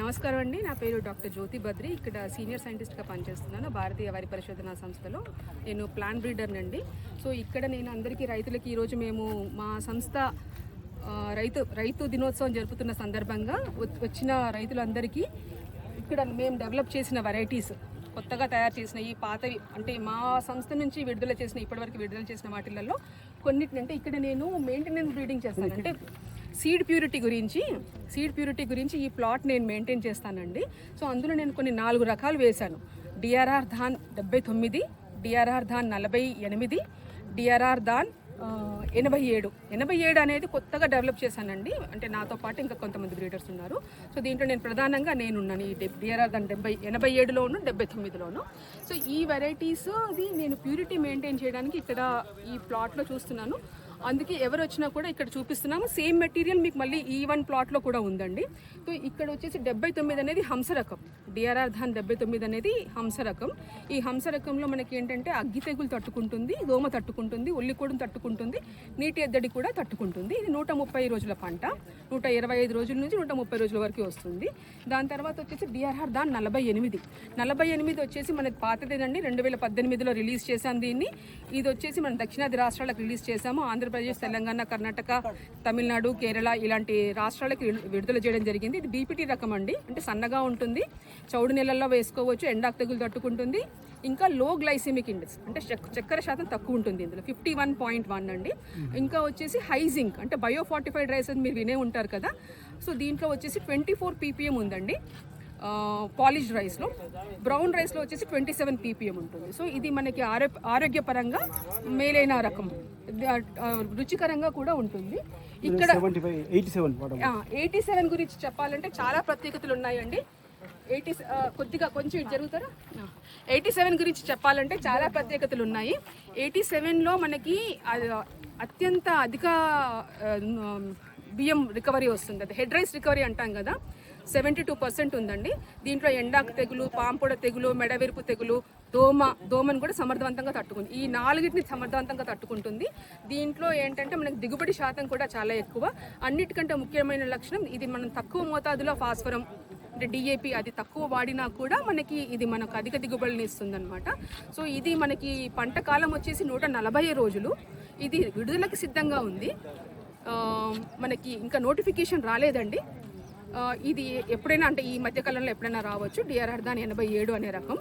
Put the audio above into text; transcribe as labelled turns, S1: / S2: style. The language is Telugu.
S1: నమస్కారం అండి. నా పేరు డాక్టర్ జ్యోతి బద్రి. ఇక్కడ సీనియర్ సైంటిస్ట్గా పనిచేస్తున్నాను భారతీయ వరి పరిశోధన సంస్థలో. నేను ప్లాంట్ బ్రీడర్ని అండి సో ఇక్కడ నేను అందరికీ రైతులకి ఈరోజు మేము మా సంస్థ రైతు రైతు దినోత్సవం జరుపుతున్న సందర్భంగా వచ్చిన రైతులందరికీ ఇక్కడ మేము డెవలప్ చేసిన వెరైటీస్ కొత్తగా తయారు చేసిన ఈ పాతవి అంటే మా సంస్థ నుంచి విడుదల చేసిన ఇప్పటివరకు విడుదల చేసిన వాటిలలో కొన్నిటిని అంటే ఇక్కడ నేను మెయింటెనెన్స్ బ్రీడింగ్ చేస్తాను. అంటే సీడ్ ప్యూరిటీ గురించి సీడ్ ప్యూరిటీ గురించి ఈ ప్లాట్ నేను మెయింటైన్ చేస్తానండి. సో అందులో నేను కొన్ని నాలుగు రకాలు వేశాను. డిఆర్ఆర్ ధాన్ డెబ్బై తొమ్మిది డిఆర్ఆర్ ధాన్ నలభై ఎనిమిది డిఆర్ఆర్ ధాన్ ఎనభై ఏడు. ఎనభై ఏడు అనేది కొత్తగా డెవలప్ చేశానండి. అంటే నాతో పాటు ఇంకా కొంతమంది బ్రీడర్స్ ఉన్నారు. సో దీంట్లో నేను ప్రధానంగా నేను ఉన్నాను ఈ డిఆర్ఆర్ దాని డెబ్బై ఎనభై ఏడులోను డెబ్బై తొమ్మిదిలోను. సో ఈ వెరైటీస్ అది నేను ప్యూరిటీ మెయింటైన్ చేయడానికి ఇక్కడ ఈ ప్లాట్లో చూస్తున్నాను. అందుకే ఎవరు వచ్చినా కూడా ఇక్కడ చూపిస్తున్నాము. సేమ్ మెటీరియల్ మీకు మళ్ళీ ఈ వన్ ప్లాట్లో కూడా ఉందండి. సో ఇక్కడ వచ్చేసి డెబ్బై తొమ్మిది అనేది హంస రకం. డిఆర్ఆర్ ధాన్ డెబ్బై తొమ్మిది అనేది హంస రకం. ఈ హంస రకంలో మనకి ఏంటంటే అగ్గి తెగులు తట్టుకుంటుంది దోమ తట్టుకుంటుంది ఉల్లికోడును తట్టుకుంటుంది నీటి ఎద్దడి కూడా తట్టుకుంటుంది. ఇది నూట ముప్పై రోజుల పంట. నూట ఇరవై ఐదు రోజుల నుంచి నూట ముప్పై రోజుల వరకు వస్తుంది. దాని తర్వాత వచ్చేసి డిఆర్ఆర్ దాన్ నలభై ఎనిమిది. నలభై ఎనిమిది వచ్చేసి మనకి పాతదేనండి. రెండు వేల పద్దెనిమిదిలో రిలీజ్ చేశాం దీన్ని. ఇది వచ్చేసి మనం దక్షిణాది రాష్ట్రాలకు రిలీజ్ చేశాము. ఆంధ్రప్రదేశ్ తెలంగాణ కర్ణాటక తమిళనాడు కేరళ ఇలాంటి రాష్ట్రాలకు విడు- విడుదల చేయడం జరిగింది. ఇది బీపీటీ రకం అండి. అంటే సన్నగా ఉంటుంది. చౌడు నెలల్లో వేసుకోవచ్చు ఎండాకు తెగులు తట్టుకుంటుంది. ఇంకా లో గ్లైసెమిక్ ఇండెక్స్ అంటే చక్- చక్కెర శాతం తక్కువ ఉంటుంది ఇందులో. ఫిఫ్టీ వన్ పాయింట్ వన్ అండి. ఇంకా వచ్చేసి హైజింక్ అంటే బయో ఫార్టిఫైడ్ రైస్ అని మీరు వినే ఉంటారు కదా. సో దీంట్లో వచ్చేసి ట్వంటీ ఫోర్ పీపీఎం ఉందండి. పాలిష్డ్ రైస్లో. బ్రౌన్ రైస్లో వచ్చేసి ట్వంటీ సెవెన్ పీపీఎం ఉంటుంది. సో ఇది మనకి ఆరో ఆరోగ్యపరంగా మేలైన రకం. రుచికరంగా కూడా ఉంటుంది. ఇక్కడ
S2: ఎయిటీ సెవెన్ వాడము.
S1: ఎయిటీ సెవెన్ గురించి చెప్పాలంటే చాలా ప్రత్యేకతలు ఉన్నాయండి. ఎయిటీ కొద్దిగా కొంచెం ఇటు జరుగుతారా? ఎయిటీ సెవెన్ గురించి చెప్పాలంటే చాలా ప్రత్యేకతలు ఉన్నాయి. ఎయిటీ సెవెన్లో మనకి అత్యంత అధిక బియ్యం రికవరీ వస్తుంది. అది హెడ్ రైస్ రికవరీ అంటాం కదా. సెవెంటీ టూ పర్సెంట్ ఉందండి. దీంట్లో ఎండాకు తెగులు పాంపొడ తెగులు మెడవిరుపు తెగులు దోమ దోమను కూడా సమర్థవంతంగా తట్టుకుంది ఈ నాలుగిటిని సమర్థవంతంగా తట్టుకుంటుంది. దీంట్లో ఏంటంటే మనకి దిగుబడి శాతం కూడా చాలా ఎక్కువ. అన్నిటికంటే ముఖ్యమైన లక్షణం ఇది మనం తక్కువ మోతాదులో ఫాస్ఫరం అంటే డిఏపి అది తక్కువ వాడినా కూడా మనకి ఇది మనకు అధిక దిగుబడిని ఇస్తుందన్నమాట. సో ఇది మనకి పంట కాలం వచ్చేసి నూట నలభై రోజులు. ఇది విడుదలకి సిద్ధంగా ఉంది. మనకి ఇంకా నోటిఫికేషన్ రాలేదండి. ఇది ఎప్పుడైనా అంటే ఈ మధ్య కాలంలో ఎప్పుడైనా రావచ్చు. డిఆర్ఆర్ దాని ఎనభై ఏడు అనే రకం.